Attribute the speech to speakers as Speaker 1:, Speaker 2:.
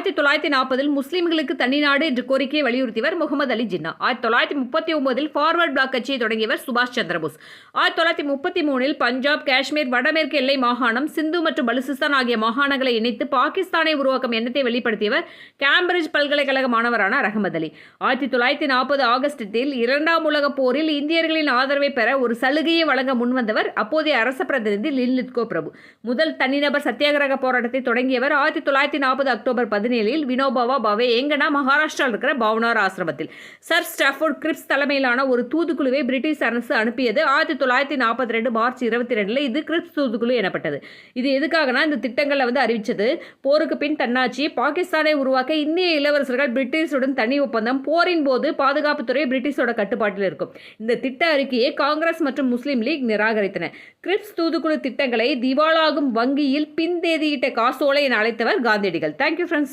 Speaker 1: ஆயிரத்தி தொள்ளாயிரத்தி நாற்பதில் முஸ்லிம்களுக்கு தனிநாடு என்ற கோரிக்கையை வலியுறுத்தியவர் முகமது அலி ஜின்னா. ஆயிரத்தி தொள்ளாயிரத்தி முப்பத்தி ஒன்பதில் ஃபார்வர்ட் பிளாக் கட்சியை தொடங்கியவர் சுபாஷ் சந்திரபோஸ். ஆயிரத்தி தொள்ளாயிரத்தி முப்பத்தி மூணில் பஞ்சாப் காஷ்மீர் வடமேற்கு எல்லை மாகாணம் சிந்து மற்றும் பலுசிஸ்தான் ஆகிய மாகாணங்களை இணைத்து பாகிஸ்தானை உருவாக்கும் எண்ணத்தை வெளிப்படுத்தியவர் கேம்பிரிட்ஜ் பல்கலைக்கழக மாணவரான ரஹமத் அலி. ஆயிரத்தி தொள்ளாயிரத்தி நாற்பது ஆகஸ்டில் இரண்டாம் உலகப் போரில் இந்தியர்களின் ஆதரவை பெற ஒரு சலுகையை வழங்க முன்வந்தவர் அப்போதைய அரச பிரதிநிதி லின்லித்கோ பிரபு. முதல் தனிநபர் சத்தியாகிரக போராட்டத்தை தொடங்கியவர் ஆயிரத்தி தொள்ளாயிரத்தி நாற்பது அக்டோபர் பதினேழில் வினோபாவா பாவே எங்கனா மகாராஷ்டிராவில் இருக்கிற பவுனார் ஆசிரமத்தில். சர் ஸ்டாஃபோர்ட் கிரிப்ஸ் தலைமையிலான ஒரு தூதுக்குழுவை பிரிட்டிஷ் அரசு அனுப்பியது ஆயிரத்தி தொள்ளாயிரத்தி நாற்பத்தி ரெண்டு மார்ச் இருபத்தி ரெண்டில் இது கிரிப்ஸ் தூதுக்குழு எனப்பட்டது. இது எதுக்காகனா இந்த திட்டங்களை வந்து அறிவித்தது போருக்கு பின் தன்னாட்சி பாகிஸ்தானை உருவாக்க இந்திய இளவரசர்கள் பிரிட்டிஷுடன் தனி ஒப்பந்தம் போரின் போது பாதுகாப்புத்துறை பிரிட்டிஷோட கட்டுப்பாட்டில் இருக்கும். இந்த திட்ட அறிக்கையை காங்கிரஸ் மற்றும் முஸ்லீம் லீக் நிராகரித்தன. கிரிப்ஸ் தூதுக்குழு திட்டங்களை திவாலாகும் வங்கியில் பின் தேதியிட்ட காசோலை என அழைத்தவர் காந்தியடிகள். Thank you friends